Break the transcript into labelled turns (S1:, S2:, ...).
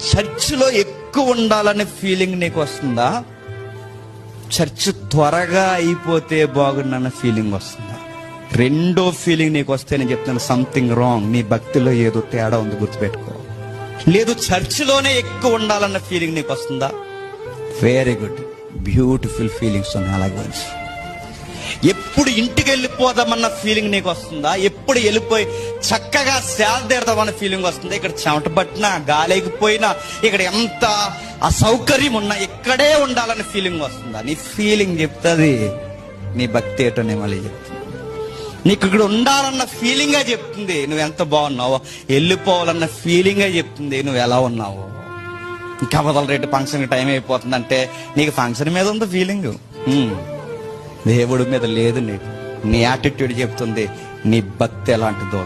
S1: చర్చిలో ఎక్కువ ఉండాలనే ఫీలింగ్ నీకు వస్తుందా? చర్చ్ త్వరగా అయిపోతే బాగుండన్న ఫీలింగ్ వస్తుందా? రెండో ఫీలింగ్ నీకు వస్తే నేను చెప్తున్నాను సంథింగ్ రాంగ్ నీ భక్తిలో ఏదో తేడా ఉంది గుర్తుపెట్టుకో. లేదు చర్చిలోనే ఎక్కువ ఉండాలన్న ఫీలింగ్ నీకు వస్తుందా? వెరీ గుడ్ బ్యూటిఫుల్ ఫీలింగ్స్ ఉన్నాయి అలాగే ఎప్పుడు ఇంటికి వెళ్ళిపోదామన్న ఫీలింగ్ నీకు వస్తుందా? ఎప్పుడు వెళ్ళిపోయి చక్కగా సేదతీరదామన్న ఫీలింగ్ వస్తుందా? ఇక్కడ చెమట పట్టినా గాలేకపోయినా ఇక్కడ ఎంత అసౌకర్యం ఉన్నా ఇక్కడే ఉండాలని ఫీలింగ్ వస్తుందా? నీ ఫీలింగ్ చెప్తుంది. నీ భక్తి ఏటో నేను మళ్ళీ చెప్తుంది నీకు ఇక్కడ ఉండాలన్న ఫీలింగే చెప్తుంది. నువ్వు ఎంత బాగున్నావో వెళ్ళిపోవాలన్న ఫీలింగే చెప్తుంది. నువ్వు ఎలా ఉన్నావో. ఇంకా మొదలు రేటు ఫంక్షన్ టైం అయిపోతుందంటే నీకు ఫంక్షన్ మీద ఉంది ఫీలింగ్ దేవుడి మీద లేదు నీ నీ యాటిట్యూడ్ చెప్తుంది నీ భక్తి ఎలాంటిదో.